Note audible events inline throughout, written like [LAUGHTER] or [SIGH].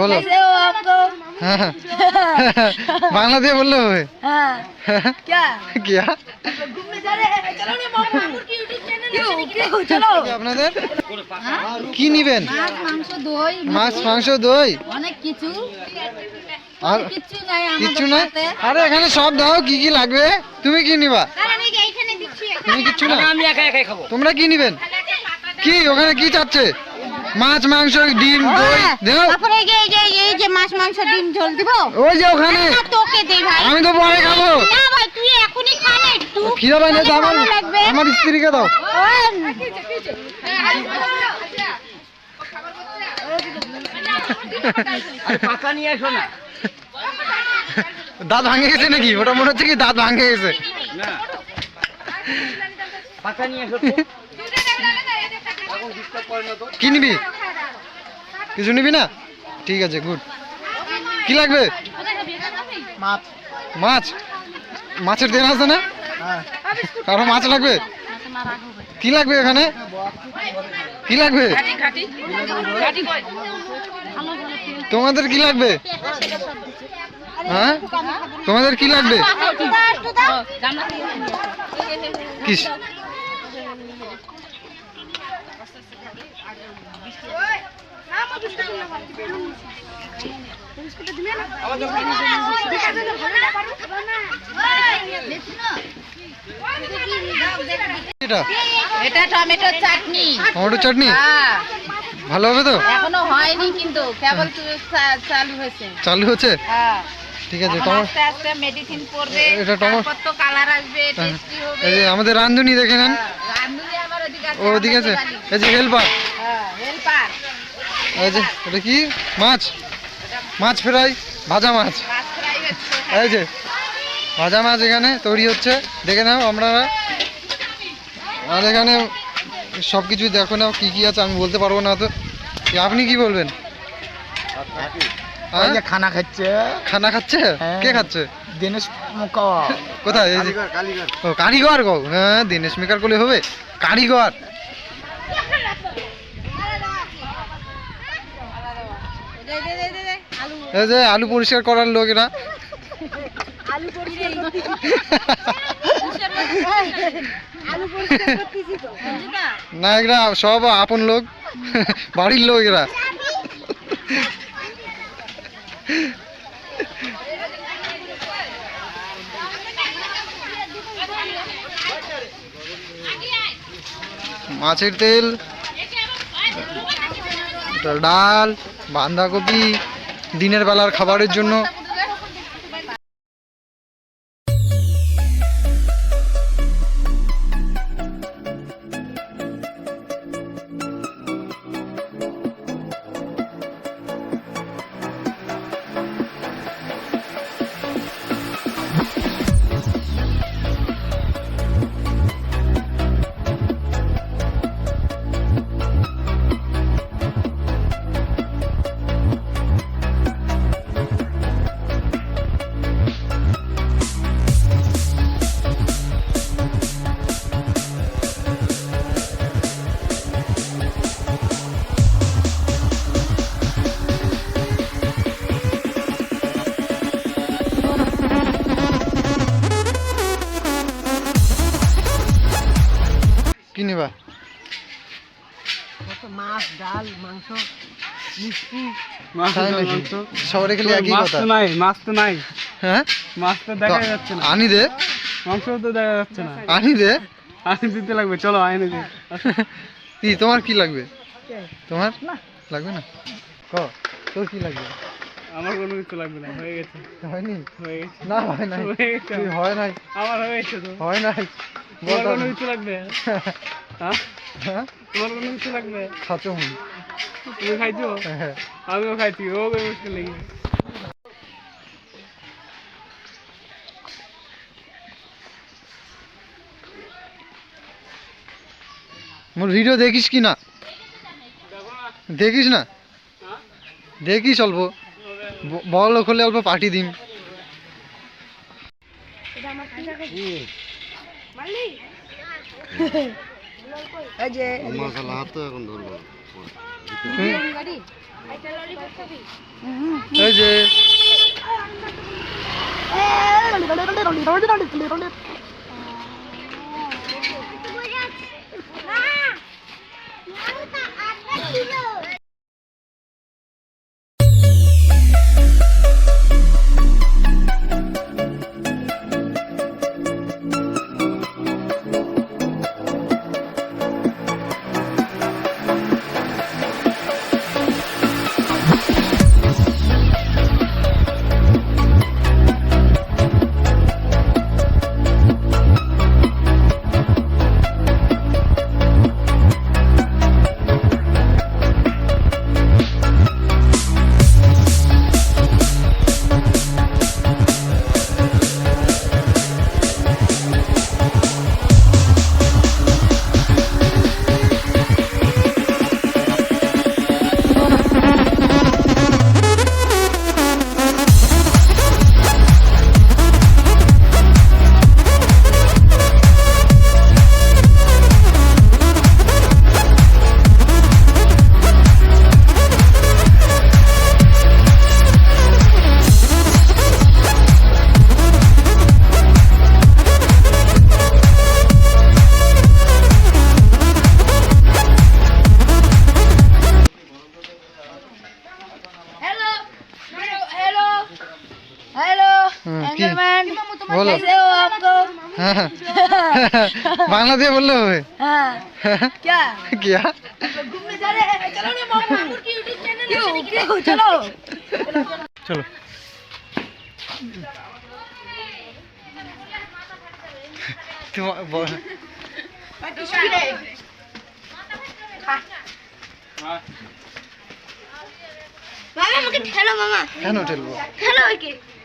বলো। হ্যাঁ। বাংলা দিয়ে বলল হবে? আপনাদের? কি নিবেন? মাছ মাংস দই অনেক কিছু। আর কিছু নাই আরে এখানে সব দাও কি কি লাগবে? তুমি কি নিবা? তুমি কিচ্ছু না? তোমরা কি নিবেন? কি ওখানে কি চাচ্ছে? মাছ মাংস ডিম দই দেও। তারপরে এই যে এই যে এই যে মাছ মাংস ডিম ঝোল দিব। ওই যে ওখানে। না তোকে দেই ভাই। আমি তো পরে খাব। না ভাই তুই এখনই খা না। একটু খিদা পাই না তো আমার আমার স্ত্রীকে দাও। পাকা নিয়ে আসো না দাঁত ভাঙে গেছে নাকি? ওটা মনে হচ্ছে কি দাঁত ভাঙে গেছে। না। পাকা নিয়ে আসো তো এখন ডিস্টার্ব করে না তো কি নিবি? কিছু নিবি না? ঠিক আছে গুড কি লাগবে? মাছ। মাছ? মাছের দেন আছে না? কারও মাছ লাগবে? কি লাগবে এখানে? কি লাগবে? তোমাদের কি লাগবে? হ্যাঁ? তোমাদের কি লাগবে? কিস? এটা? চাটনি। টমেটো চাটনি? হ্যাঁ। ভালো হবে তো? এখনও হয়নি কিন্তু কেবল চালু হয়েছে। চালু হচ্ছে? হ্যাঁ। ঠিক আছে এখন আস্তে আস্তে মেডিসিন পড়বে এটা টমেটো- তারপর কালার আসবে টেস্টি হবে। এই আমাদের রান্ধুনি দেখে নেন। হ্যাঁ, আমার ওদিকে আছে ও ওদিকে আছে। এই যে হ্যাঁ হেল্পার এই যে এটা কি? মাছ। মাছ ফ্রাই ভাজা মাছ। মাছ ফ্রাই হচ্ছে। এই যে ভাজা মাছ এখানে তৈরি হচ্ছে। দেখে নাও আপনারা। আর এখানে সব কিছু দেখো নাও কি কি আছে আমি বলতে পারব না তো। আপনি কি বলবেন? হ্যাঁ? খানা খাচ্ছে। খানা খাচ্ছে? হ্যাঁ। কে খাচ্ছে? দিনেশ কোথায়? ও কারিগর গো। হ্যাঁ দিনেশ মেকার করলে হবে। কারিগর দে, দে, দে, দে, দে, আলু এই যে আলু পরিষ্কার করার লোক এরা। আলু পরিষ্কার করতেছি আলু পরিষ্কার করতেছি তো না এরা সব আপন লোক। বাড়ির লোক এরা। মাছের তেল ডাল। বাঁধাকপি দিনের বেলার খাবারের জন্য মাছ ডাল মাংস মিষ্টি শহরে খেলে একই কথা তো নাই মাছ তো নাই। হ্যাঁ? মাছ তো দেখা যাচ্ছে না। আনি দে। মাংস তো দেখা যাচ্ছে না। আনি দে। আনি দিতে লাগবে চলো আইনে দিই কি তোমার কি লাগবে? তোমার? না। লাগবে না? ক? তোর কি লাগবে? আমার কোনো কিছু লাগবে না হয়ে গেছে। হয়নি হয়ে গেছে। না হয় নাই। হয়ে গেছে। তুই হয় নাই। আমার হয়ে গেছে তো। হয় নাই। বল কোনো কিছু লাগবে? [LAUGHS] হ্যাঁ? হ্যাঁ? তোমার কোনো কিছু লাগবে? খাচ্ছ হুম তুমি খাইছো? হ্যাঁ। আমিও খাইছি ও কোনো মুশকিল নেই মোর ভিডিও দেখিস কি না? দেখিস না? দেখিস অল্প। বল হলে অল্প পার্টি দিন [LAUGHS] এই যে মশলা হাত এখন ধরবো এই যে [LAUGHS] বাংলা দিয়ে বললে হবে। চলো কেন ঠেলবো?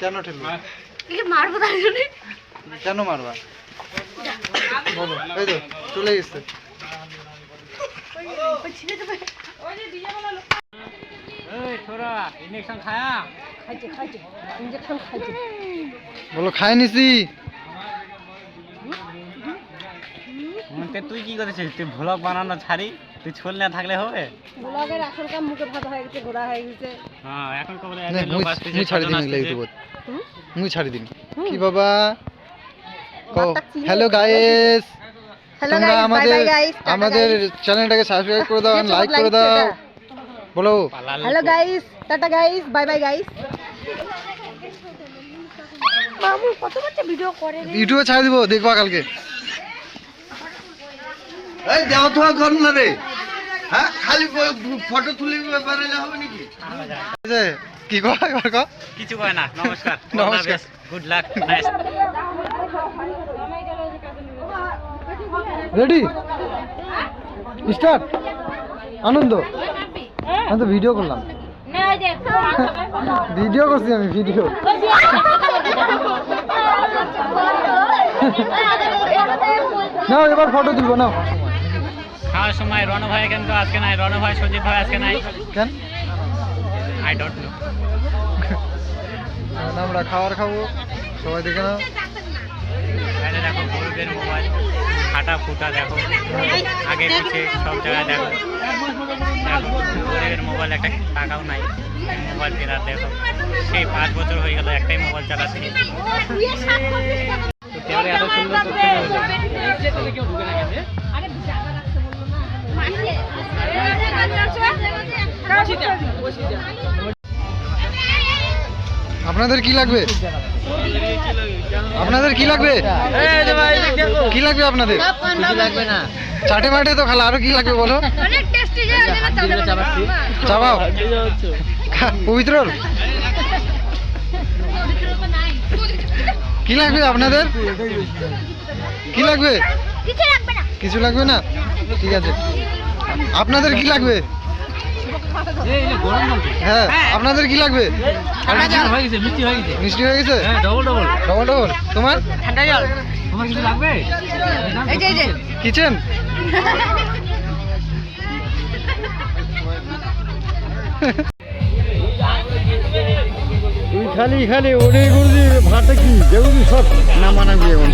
কেন ঠেলবো? মারবো তার জন্য। কেন মারবা? বলো। এই তো চলে গেছে বলো খাই নিছি। তুই কি করেছিস? তুই ভ্লগ বানানো ছাড়ি? তুই ছোল না থাকলে হবে? ব্লগের আসল কাম মুখে ভাত হয়ে গেছে ঘোরা হয়ে গেছে। হ্যাঁ এখন কবলে মুই ছাড়ি দিন ইউটিউবত মুই ছাড়ি দিন। কি বাবা? হ্যালো গাইস হ্যালো তোমরা গাইস বাই আমাদের বাই গাইস আমাদের চ্যানেলটাকে সাবস্ক্রাইব করে দাও লাইক করে দাও বলো। Hello guys tata guys bye bye guys মামু কত বাচ্চা ভিডিও করে রে। ইউটিউবে ছাড়ি দিব দেখবা কালকে। এই দেওয়া তো কর না রে হ্যাঁ খালি ফটো তুলে বেড়ালে হবে নাকি? কি কয় কিছু কয় না নমস্কার। নমস্কার। Good luck nice ready start আনন্দ। আমি তো ভিডিও করলাম। ভিডিও করছি আমি ভিডিও নাও এবার ফটো তুলবো নাও। খাওয়ার সময় রণ ভাই কিন্তু আজকে নাই রণ ভাই সঞ্জীব ভাই আজকে নাই। কেন? আই ডোন্ট নো আমরা খাবার খাব সবাই দেখে নাও। দেখো মোবাইল ফাটা ফুটা দেখো। আগে পিছে সব জায়গায় দেখো। গরিবের মোবাইল একটা টাকাও নাই মোবাইল কেনার দেখো। সেই পাঁচ বছর হয়ে গেল একটাই মোবাইল চালাচ্ছি এত সুন্দর আপনাদের কি লাগবে? আপনাদের কি লাগবে? কি লাগবে আপনাদের? লাগবে না চাটে মাটে তো খালা আরও কি লাগবে বলো? চাবাও। পবিত্র কি লাগবে আপনাদের? কি লাগবে? কিছু লাগবে না? ঠিক আছে। আপনাদের কি লাগবে? হ্যাঁ আপনাদের কি লাগবে? মিষ্টি হয়ে গেছে। ডবল ডবল ডবল ডবল তোমার? এই যে এই যে। কিচেন তুই খালি খালি ওটাই করবি ভাতটা কি? দেখবি সব না মানাবি এখন